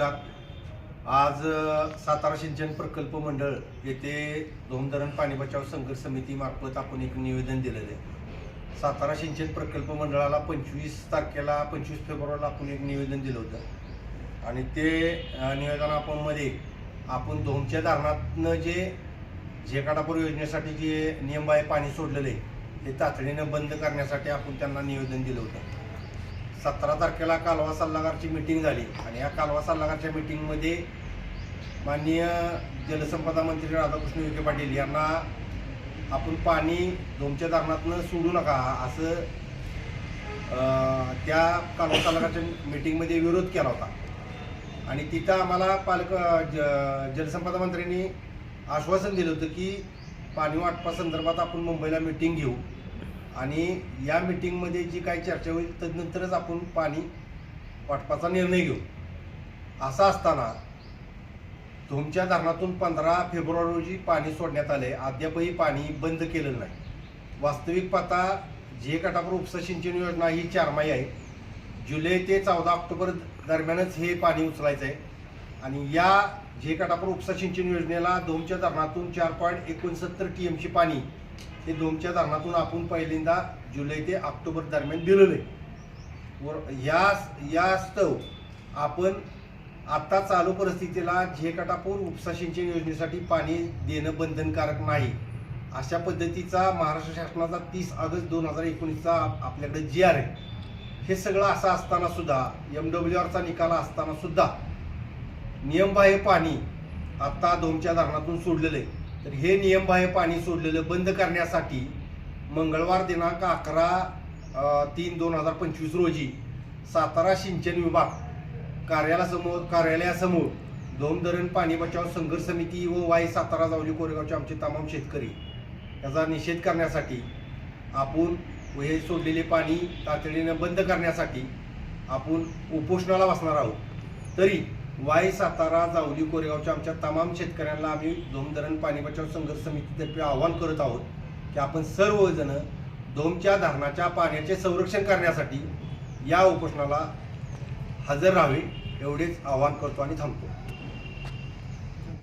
नमस्कार. आज सातारा सिंचन प्रकल्प मंडळ येथे धोमधरण पाणी बचाव संघर्ष समितीमार्फत आपण एक निवेदन दिलेलं आहे. सातारा सिंचन प्रकल्प मंडळाला पंचवीस तारखेला पंचवीस फेब्रुवारीला आपण एक निवेदन दिलं होतं. आणि ते निवेदन आपण मध्ये आपण धोमच्या धरणातनं जे झेकाटापूर योजनेसाठी जे नियमबाह्य पाणी सोडलेलं आहे ते तातडीनं बंद करण्यासाठी आपण त्यांना निवेदन दिलं होतं. सतरा तारखेला कालवा सल्लागारची मिटिंग झाली. आणि या कालवा सल्लागारच्या मिटिंगमध्ये माननीय जलसंपदा मंत्री राधाकृष्ण विखे पाटील यांना आपण पाणी धोमच्या धरणातनं सोडू नका असं त्या कालवा सल्लागारच्या मिटिंगमध्ये विरोध केला होता. आणि तिथं आम्हाला पालक ज जलसंपदा मंत्र्यांनी आश्वासन दिलं होतं की पाणी वाटपासंदर्भात आपण मुंबईला मिटिंग घेऊ. आणि या मिटिंगमध्ये जी काही चर्चा होईल तदनंतरच आपण पाणी वाटपाचा निर्णय घेऊ. असं असताना तुमच्या धरणातून पंधरा फेब्रुवारी रोजी पाणी सोडण्यात आले. अद्यापही पाणी बंद केलेलं नाही. वास्तविक पाता जे कटापूर उपसा सिंचन योजना ही चारमाही आहे. जुलै ते चौदा ऑक्टोबर दरम्यानच हे पाणी उचलायचं आहे. आणि या जे कटापूर उपसा सिंचन योजनेला दोनच्या धरणातून चार पॉईंट एकोणसत्तर टी एमची पाणी हे दोनच्या धरणातून आपण पहिल्यांदा जुलै ते ऑक्टोबर दरम्यान दिलेलं आहे. वर या या स्तव आपण आत्ता चालू परिस्थितीला झेकाटापूर उपसा सिंचन योजनेसाठी पाणी देणं बंधनकारक नाही. अशा पद्धतीचा महाराष्ट्र शासनाचा तीस ऑगस्ट दोन हजार एकोणीसचा आपल्याकडे जी आर आहे. हे सगळं असं असताना सुद्धा एम डब्ल्यू आरचा निकाल असताना सुद्धा नियमबाह्य पाणी आत्ता दोनच्या धरणातून सोडलेलं आहे. तर हे नियमबाह्य पाणी सोडलेलं बंद करण्यासाठी मंगळवार दिनांक अकरा तीन दोन हजार पंचवीस रोजी सातारा सिंचन विभाग कार्यालयासमोर कार्यालयासमोर दोन धरण पाणी बचाव संघर्ष समिती व वाय सातारा जावली कोरेगावचे आमचे तमाम शेतकरी याचा निषेध करण्यासाठी आपण व हे सोडलेले पाणी तातडीनं बंद करण्यासाठी आपण उपोषणाला बसणार आहोत. तरी वाई सातारा जावली कोरेगावच्या आमच्या तमाम शेतकऱ्यांना आम्ही धोमधरण पाणी बचाव संघर्ष समितीतर्फे आवाहन करत आहोत की आपण सर्वजण धोमच्या धरणाच्या पाण्याचे संरक्षण करण्यासाठी या उपोषणाला हजर राहावे एवढेच आवाहन करतो आणि थांबतो.